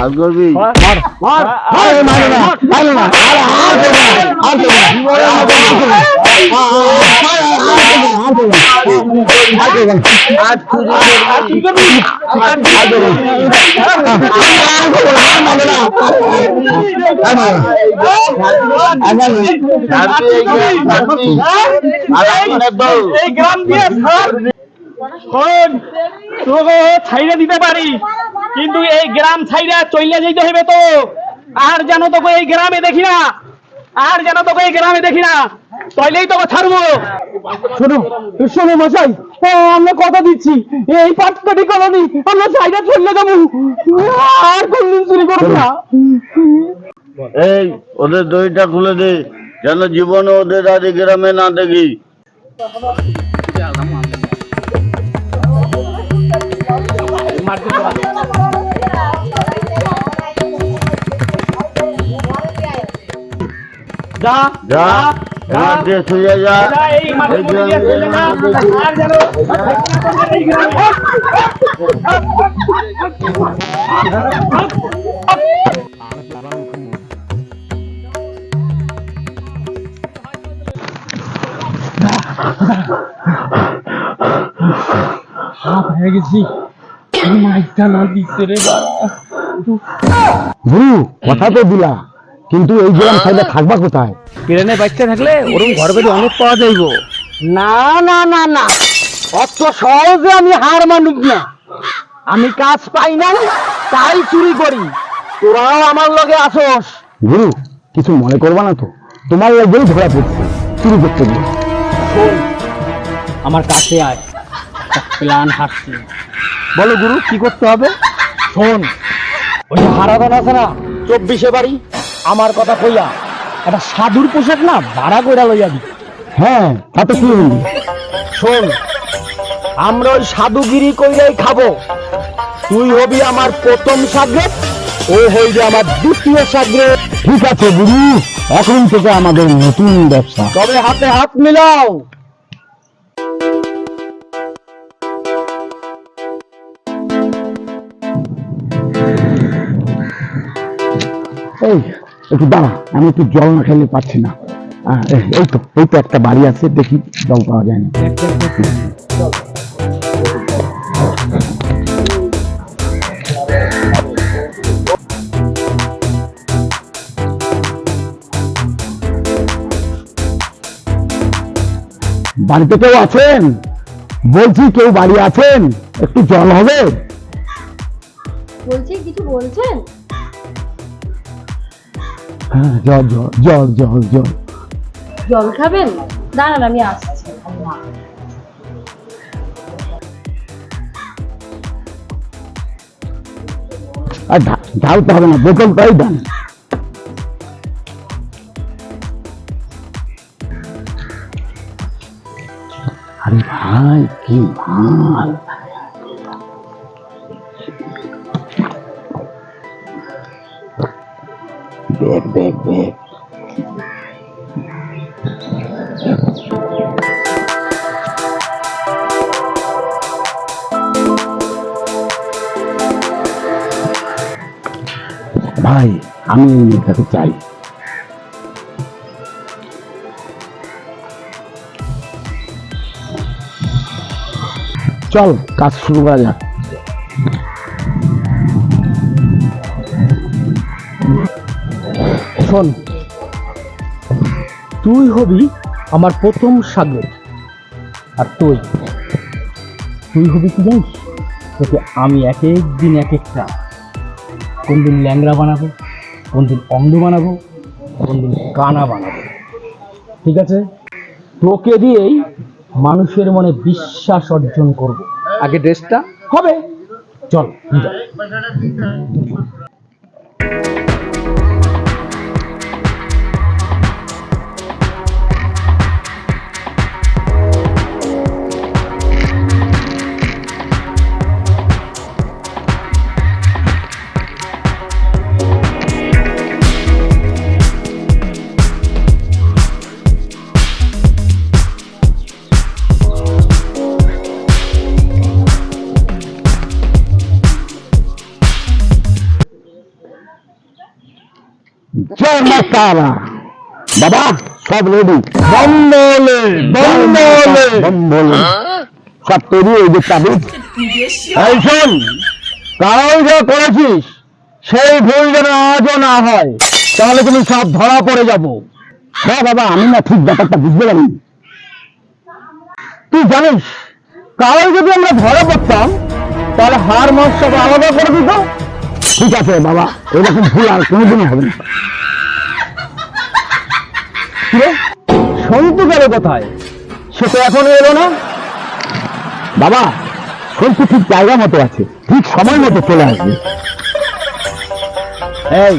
আর করবি ছাইড়ে দিতে পারি কিন্তু এই গ্রাম ছাইড়ে চলে যেতে হবে তো। আর যেন তোকে এই গ্রামে দেখি না আর যেন তোকে এই গ্রামে দেখি না তইলেই তোকে ছাড়বো। শোনো শোনো মশাই আমরা কথা দিচ্ছি। এই পাটকাটি কলোনি আমরা ছাইড়ে চলে যাব। আর কোনদিন চুরি করব না। এই ওদের দইটা খুলে দে যেন জীবনে ওদের এই গ্রামে না দেখি। গ্রামে হাত হয়ে গেছি। কথা তো দিলা কিন্তু এই গ্রাম সাইডে থাকবা কোথায়? ট্রেনে বাচ্চা থাকলে ওরকম ঘর বাড়ি অনেক পাওয়া যাইব না না না না। অত সহজে আমি হার মানুষ না। আমি কাজ পাই না তাই চুরি করি। তোরাও আমার লগে আসোস। গুরু কিছু মনে করবা না তো। তোমার লগেই ধরা পড়ছে। চুরি করতে গিয়ে। আমার কাছে আয়। প্ল্যান হাসছি। বলো গুরু কি করতে হবে? শোন ওই যে হারাদান আছে না চব্বিশে বাড়ি আমার কথা কইয়া একটা সাধুর পোশাক না ভাড়া কইরা লইয়া দি। হ্যাঁ তাতে কি হইল শোন আমরা ওই সাধুগিরি কইরাই খাব। তুই হবি আমার প্রথম সাগরেদ ও হইবে আমার দ্বিতীয় সাগরেদ ঠিক আছে গুরু এখন থেকে আমাদের নতুন ব্যবসা। তবে হাতে হাত মিলাও। একটু দাঁড়া, আমি একটু জল না খেলে পাচ্ছি না। এই তো এই তো একটা বাড়ি আছে, দেখি জল পাওয়া যায় না বাড়িতে কেউ আছেন? বলছি কেউ বাড়ি আছেন? একটু জল হবে? বলছি কিছু বলছেন? হ্যাঁ জল জল জল জল জল। জল খাবেন? দাঁড়ান আমি আসছি। আর ঢালতে হবে না বোতলটাই দেন। আরে ভাই কি মাল। ভাই আমি এই মেয়েটাকে চাই। চল কাজ শুরু করা যাক। শোন। তুই হবি আমার প্রথম সাগর আর তুই তুই হবি কি জানিস? তোকে আমি এক এক দিন এক একটা কোন দিন ল্যাংড়া বানাবো কোন দিন অন্ধ বানাবো কোন দিন কানা বানাবো। ঠিক আছে? তোকে দিয়েই মানুষের মনে বিশ্বাস অর্জন করব। আগে ড্রেসটা হবে। চল নিয়ে যা। তারা বাবা সব রেডি বম্বলে বম্বলে। বম্বলে। সব তৈরি যে চাবি। এই শোন কারণ যা করেছিস সেই ভুল যেন আজও না হয়। তাহলে তুমি সব ধরা পড়ে যাব। হ্যাঁ বাবা আমি না ঠিক ব্যাপারটা বুঝতে পারি তুই জানিস কারণ যদি আমরা ধরা পড়তাম তাহলে হার মাস সব আলাদা করে দিত। ঠিক আছে, বাবা। এরকম ভুল আর কোনোদিনও হবে না। সন্তু গেল কোথায়? সে তো এখনও এলো না। বাবা সন্তু ঠিক জায়গা মতো আছে, ঠিক সময় মতো চলে আসবে। এই,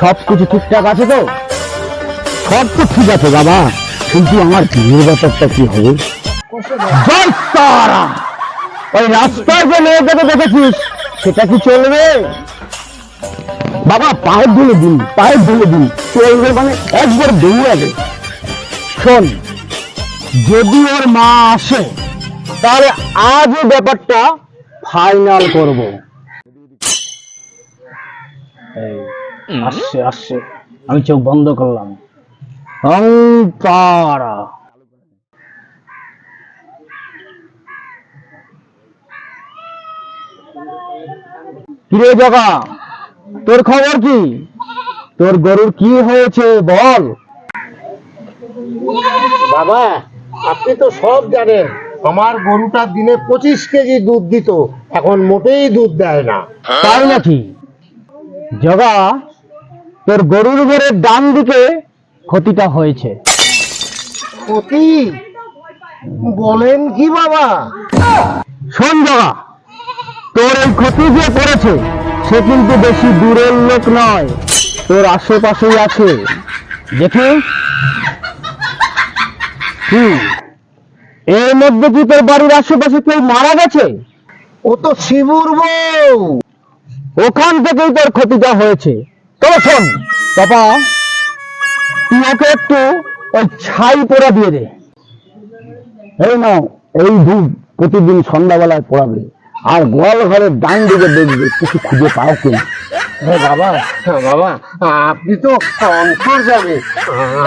সব কিছু ঠিকঠাক আছে তো? সব তো ঠিক আছে, বাবা। কিন্তু আমার বিয়ের ব্যাপারটা কি হবে! ওই রাস্তায় যে মেয়েটাকে দেখেছিস সেটা কি চলবে? বাবা, পায়ের ধুলে দিন, পায়ের ধুলে দিন। চলবে মানে একবার দৌড়াবে শোন, যদি ওর মা আসে, তাহলে আজ ব্যাপারটা ফাইনাল করব। আসছে আসছে। আমি চোখ বন্ধ করলাম। অঙ্কারা কিরে জগা। তোর খবর কি? তোর গরুর কি হয়েছে বল। বাবা আপনি তো সব জানেন আমার গরুটা দিনে পঁচিশ কেজি দুধ দিত এখন মোটেই দুধ দেয় না। তাই নাকি? জগা তোর গরুর ঘরের ডান দিকে ক্ষতিটা হয়েছে। ক্ষতি? বলেন কি বাবা? শোন জগা তোর এই ক্ষতি যে পড়েছে সে কিন্তু বেশি দূরের লোক নয়। তোর আশেপাশেই আছে। দেখে। এর মধ্যে কি তোর বাড়ির আশেপাশে কেউ মারা গেছে? ও তো শিবুর বউ। ওখান থেকেই তোর ক্ষতিটা হয়েছে। তবে শোন বাবা তুই ওকে একটু ওই ছাই পোড়া দিয়ে দে। এই নাও এই ধূপ প্রতিদিন সন্ধ্যাবেলায় পড়াবে। আর গোয়াল ঘরের ডান দিকে দেখবে কিছু খুঁজে পাও কিনা বাবা হ্যাঁ বাবা আপনি তো অন্তর যাবে।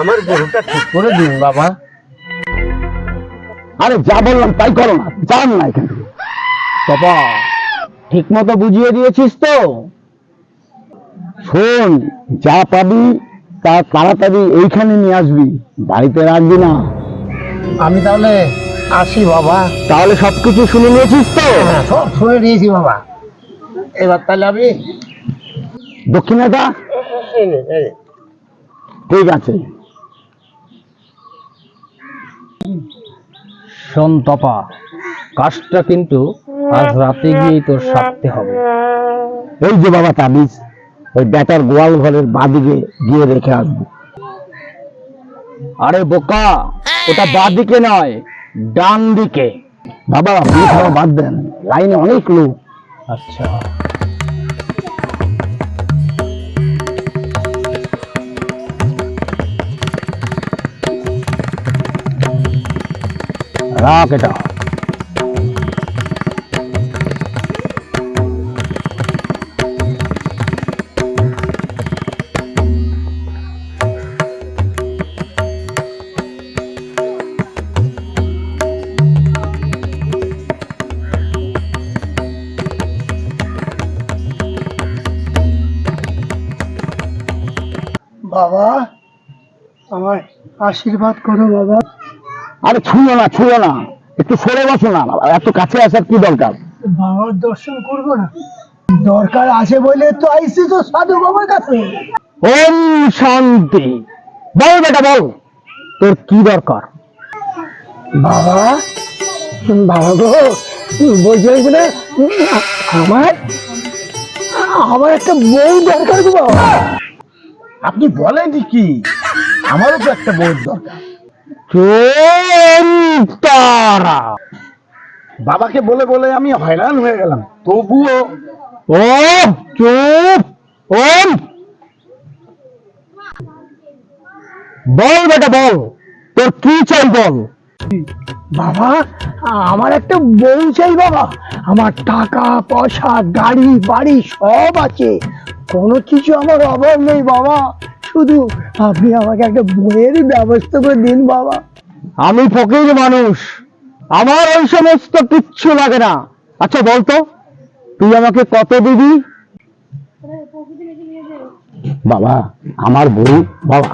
আমার গরুটা ঠিক করে দিন বাবা। আরে যা বললাম তাই করো না যান না এখান থেকে। বাবা ঠিক মতো বুঝিয়ে দিয়েছিস তো। শোন যা পাবি তা তাড়াতাড়ি এইখানে নিয়ে আসবি বাড়িতে রাখবি না। আমি তাহলে আসি বাবা। তাহলে সবকিছু শুনে নিয়েছিস তো? হ্যাঁ সব শুনে নিয়েছি বাবা। এবার তাহলে আমি দক্ষিণাটা। ঠিক আছে। শোন তপা কাজটা কিন্তু আজ রাতে গিয়েই তোর সারতে হবে। এই যে বাবা তাবিজ ওই ব্যাটার গোয়াল ঘরের বাদিকে গিয়ে রেখে আসব। আরে বোকা ওটা বাদিকে নয় ডান দিকে। বাবা বিয়ে খাওয়া বাদ দেন। লাইনে অনেক লোক। আচ্ছা। রাখ এটা। আশীর্বাদ করো বাবা। আরে ছুঁয়ো না ছুঁয়ো না। একটু সরে বসো না। এত কাছে আসার কি দরকার? বাবার দর্শন করব না। দরকার আছে বলে তো আইসি তো সাধু বাবার কাছে। ওম শান্তি। বল বেটা বল। তোর কি দরকার? বাবা বাবা গো বলছি বলে আমার আমার একটা বউ দরকার গো বাবা। আপনি বলেন কি? আমারও তো একটা বই দরকার। তারা বাবাকে বলে বলে আমি হয়রান হয়ে গেলাম। তবুও ও চুপ ওম। বল বেটা বল। তোর কি চাই বল? বাবা আমার একটা বউ চাই বাবা। আমার টাকা পয়সা গাড়ি বাড়ি সব আছে। কোনো কিছু আমার অভাব নেই বাবা। শুধু আপনি আমাকে একটা বইয়ের ব্যবস্থা করে দিন বাবা। আমি ফকির মানুষ। আমার ওই সমস্ত কিচ্ছু লাগে না। আচ্ছা বলতো তুই আমাকে কত দিবি? বাবা আমার বউ বাবা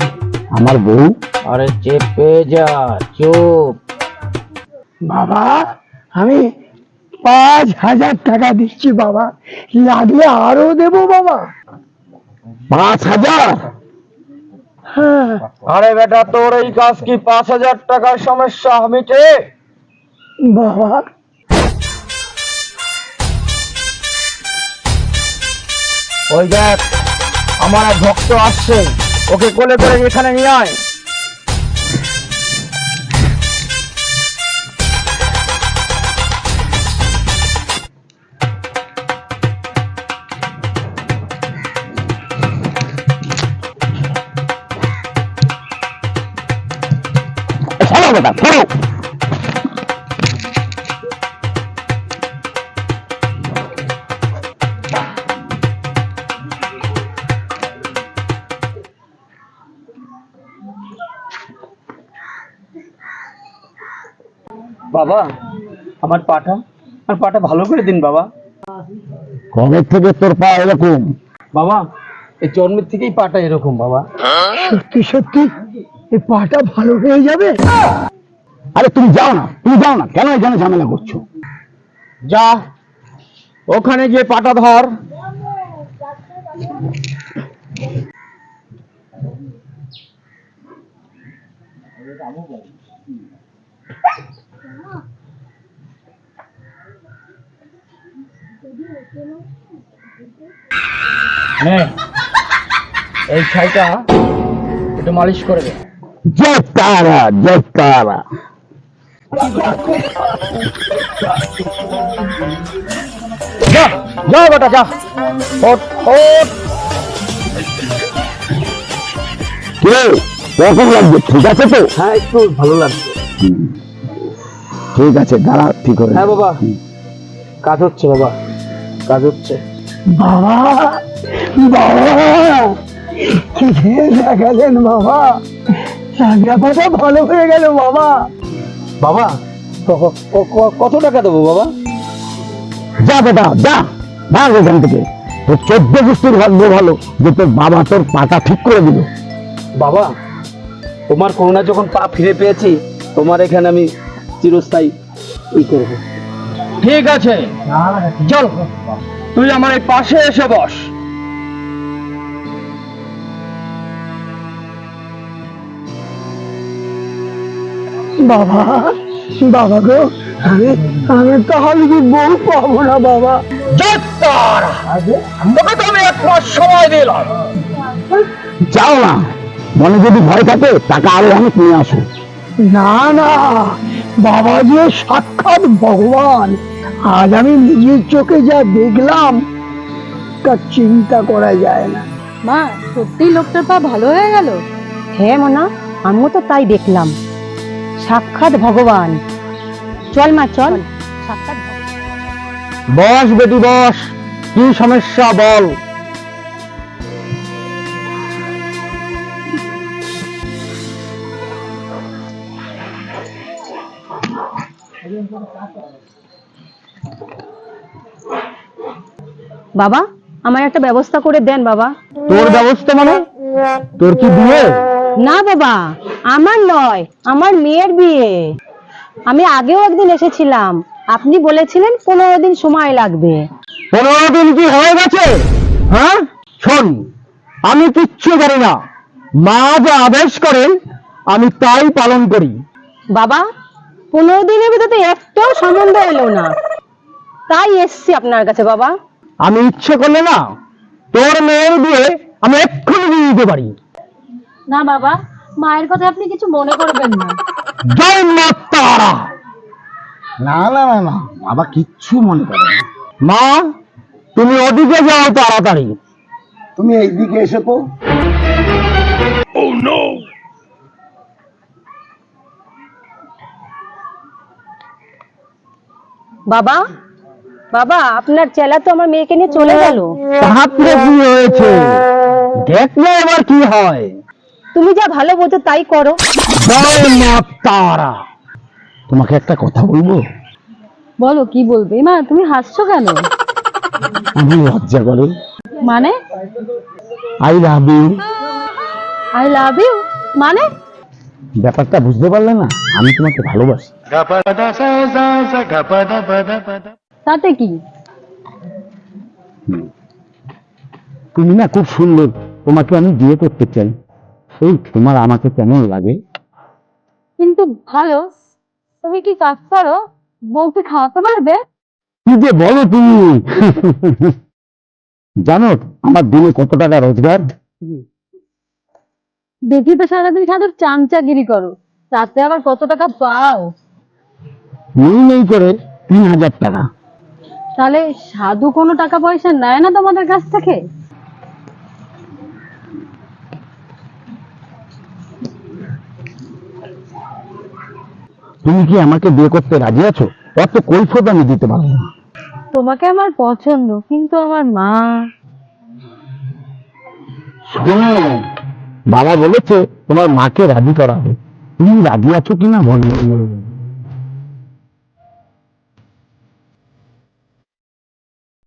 আমার বউ। আরে চেপে যা চুপ। বাবা আমি পাঁচ হাজার টাকা দিচ্ছি বাবা। লাগলে আরও দেবো বাবা। পাঁচ হাজার? হ্যাঁ। আরে বেটা তোর এই কাজ কি পাঁচ হাজার টাকার সমস্যা? মিটে বাবা। ওই দেখ আমার এক ভক্ত আসছে। ওকে কোলে করে এখানে নিয়ে আয়। বেটা ছাড়ো বাবা আমার পাটা আর পাটা ভালো করে দিন বাবা। কবে থেকে তোর পা এরকম? বাবা এই জন্মের থেকেই পাটা এরকম বাবা। সত্যি সত্যি? এই পাটা ভালো হয়ে যাবে? আরে তুমি যাও না তুমি যাও না কেন এখানে ঝামেলা করছ? যা ওখানে যে পাটা ধর। এই ছাইটা একটু মালিশ করে দে। জয় তারা জয় তারা যা যা বেটা যা। কে? কখন লাগবে ঠিক আছে তো? হ্যাঁ একটু ভালো লাগছে। ঠিক আছে দাঁড়া ঠিক হবে হ্যাঁ বাবা। কাজ হচ্ছে বাবা। কাজ হচ্ছে। বাবা বাবা কি দেখালেন বাবা? ব্যাপারটা ভালো হয়ে গেল বাবা। বাবা কত টাকা দেবো বাবা? যা বেটা যা ভাগ এখান থেকে। তোর চোদ্দ গোষ্ঠীর ভাগ্য ভালো যে তোর বাবা তোর পাটা ঠিক করে দিল। বাবা তোমার করোনা যখন পা ফিরে পেয়েছি তোমার এখানে আমি চিরস্থায়ী ই করব। ঠিক আছে চল তুই আমার এই পাশে এসে বস। বাবা বাবা গো আমি আমি তাহলে কি বউ পাবো না বাবা? তোকে তো আমি এক মাস সময় দিলাম যাও না মনে যদি ভয় থাকে টাকা আরও অনেক নিয়ে আসো। না না বাবা যে সাক্ষাৎ ভগবান। আজ আমি নিজের চোখে যা দেখলাম তা চিন্তা করা যায় না। মা সত্যি লোকটার পা ভালো হয়ে গেল? হ্যাঁ মোনা আমিও তো তাই দেখলাম। সাক্ষাৎ ভগবান। চল মা চল। সাক্ষাৎ বস বেটি বস। কি সমস্যা বল। বাবা আমার একটা ব্যবস্থা করে দেন বাবা। তোর ব্যবস্থা মানে? তোর কি বিয়ে? না বাবা আমার নয় আমার মেয়ের বিয়ে। আমি আগেও একদিন এসেছিলাম আপনি বলেছিলেন পনেরো দিন সময় লাগবে। পনেরো দিন কি হয়ে গেছে? হ্যাঁ? শোন আমি কিচ্ছু করি না। মা যা আদেশ করেন আমি তাই পালন করি। বাবা পনেরো দিনের ভিতরে একটাও সম্বন্ধ এলো না। তাই এসছি আপনার কাছে বাবা। আমি ইচ্ছে করলে না তোর মেয়ের বিয়ে আমি এক্ষুনি দিয়ে দিতে পারি। না বাবা মায়ের কথা আপনি কিছু মনে করবেন না। জয় মা তারা না না না না বাবা কিচ্ছু মনে করে না। মা তুমি ওদিকে যাও তাড়াতাড়ি। তুমি এইদিকে এসে তো। বাবা বাবা আপনার চেলা তো আমার মেয়েকে নিয়ে চলে গেল। তারপরে কি হয়েছে? এবার কি হয়? তুমি যা ভালো বোঝো তাই করো। তারা তোমাকে একটা কথা বলব? বলো কি বলবে? মা তুমি হাসছো কেন? আমি লজ্জা করে। মানে? I love you I love you মানে? ব্যাপারটা বুঝতে পারলে না আমি তোমাকে ভালোবাসি। তাতে কি? তুমি না খুব সুন্দর তোমাকে আমি বিয়ে করতে চাই। এই তোমার আমাকে কেমন লাগে? কিন্তু ভালো তুমি কি কাজ করো? বউকে খাওয়াতে পারবে? কি যে বলো তুমি? জানো আমার দিনে কত টাকা রোজগার? দেখি তো সারাদিন সাধু চামচাগিরি করো তাতে আবার কত টাকা পাও? নেই নেই করে তিন হাজার টাকা। তাহলে সাধু কোনো টাকা পয়সা নেয় না তোমাদের কাছ থেকে? তুমি কি আমাকে বিয়ে করতে রাজি আছো? অত কৈফত আমি দিতে পারব না। তোমাকে আমার পছন্দ কিন্তু আমার মা। শোনো, বাবা বলেছে তোমার মাকে রাজি করা হবে তুমি রাজি আছো কিনা বলো।